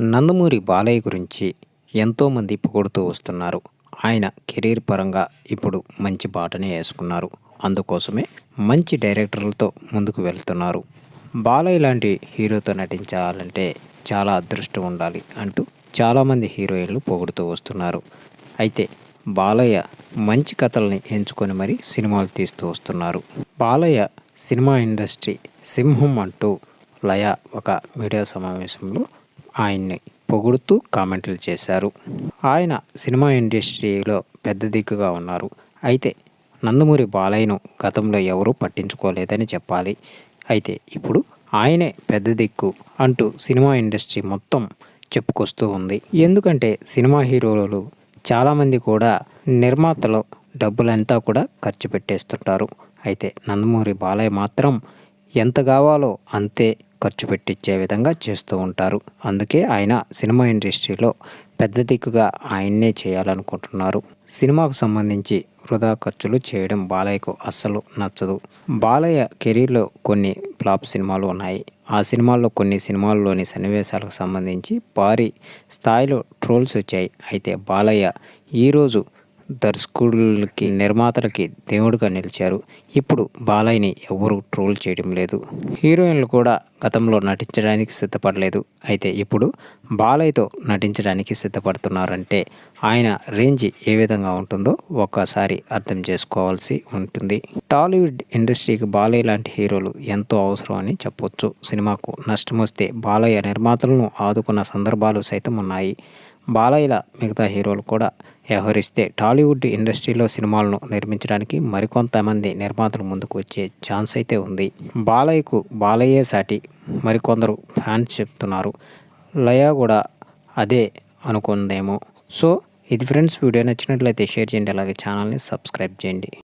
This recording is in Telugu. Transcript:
నందమూరి బాలయ్య గురించి ఎంతోమంది పొగుడుతూ వస్తున్నారు. ఆయన కెరీర్ పరంగా ఇప్పుడు మంచి బాటనే వేసుకున్నారు. అందుకోసమే మంచి డైరెక్టర్లతో ముందుకు వెళ్తున్నారు. బాలయ్య లాంటి హీరోతో నటించాలంటే చాలా అదృష్టం ఉండాలి అంటూ చాలామంది హీరోయిన్లు పొగుడుతూ వస్తున్నారు. అయితే బాలయ్య మంచి కథల్ని ఎంచుకొని మరీ సినిమాలు తీస్తూ వస్తున్నారు. బాలయ్య సినిమా ఇండస్ట్రీ సింహం అంటూ లయ ఒక మీడియా సమావేశంలో ఆయన్ని పొగుడుతూ కామెంట్లు చేశారు. ఆయన సినిమా ఇండస్ట్రీలో పెద్ద దిక్కుగా ఉన్నారు. అయితే నందమూరి బాలయ్యను గతంలో ఎవరూ పట్టించుకోలేదని చెప్పాలి. అయితే ఇప్పుడు ఆయనే పెద్ద దిక్కు అంటూ సినిమా ఇండస్ట్రీ మొత్తం చెప్పుకొస్తూ ఉంది. ఎందుకంటే సినిమా హీరోలు చాలామంది కూడా నిర్మాతలు డబ్బులంతా కూడా ఖర్చు పెట్టేస్తుంటారు. అయితే నందమూరి బాలయ్య మాత్రం ఎంత కావాలో అంతే ఖర్చు పెట్టించే విధంగా చేస్తూ ఉంటారు. అందుకే ఆయన సినిమా ఇండస్ట్రీలో పెద్ద దిక్కుగా ఆయన్నే చేయాలనుకుంటున్నారు. సినిమాకు సంబంధించి వృధా ఖర్చులు చేయడం బాలయ్యకు అస్సలు నచ్చదు. బాలయ్య కెరీర్లో కొన్ని ఫ్లాప్ సినిమాలు ఉన్నాయి. ఆ సినిమాల్లో కొన్ని సినిమాల్లోని సన్నివేశాలకు సంబంధించి భారీ స్థాయిలో ట్రోల్స్ వచ్చాయి. అయితే బాలయ్య ఈరోజు దర్శకులకి నిర్మాతలకి దేవుడిగా నిలిచారు. ఇప్పుడు బాలయ్యని ఎవరు ట్రోల్ చేయడం లేదు. హీరోయిన్లు కూడా గతంలో నటించడానికి సిద్ధపడలేదు. అయితే ఇప్పుడు బాలయ్యతో నటించడానికి సిద్ధపడుతున్నారంటే ఆయన రేంజ్ ఏ విధంగా ఉంటుందో ఒక్కసారి అర్థం చేసుకోవాల్సి ఉంటుంది. టాలీవుడ్ ఇండస్ట్రీకి బాలయ్య లాంటి హీరోలు ఎంతో అవసరం అని చెప్పొచ్చు. సినిమాకు నష్టం వస్తే బాలయ్య నిర్మాతలను ఆదుకున్న సందర్భాలు సైతం ఉన్నాయి. బాలయ్యల మిగతా హీరోలు కూడా వ్యవహరిస్తే టాలీవుడ్ ఇండస్ట్రీలో సినిమాలను నిర్మించడానికి మరికొంతమంది నిర్మాతలు ముందుకు వచ్చే ఛాన్స్ అయితే ఉంది. బాలయ్యకు బాలయ్యే సాటి మరికొందరు ఫ్యాన్స్ చెప్తున్నారు. లయ కూడా అదే అనుకుందేమో. సో ఇది ఫ్రెండ్స్ వీడియో నచ్చినట్లయితే షేర్ చేయండి అలాగే ఛానల్ని సబ్స్క్రైబ్ చేయండి.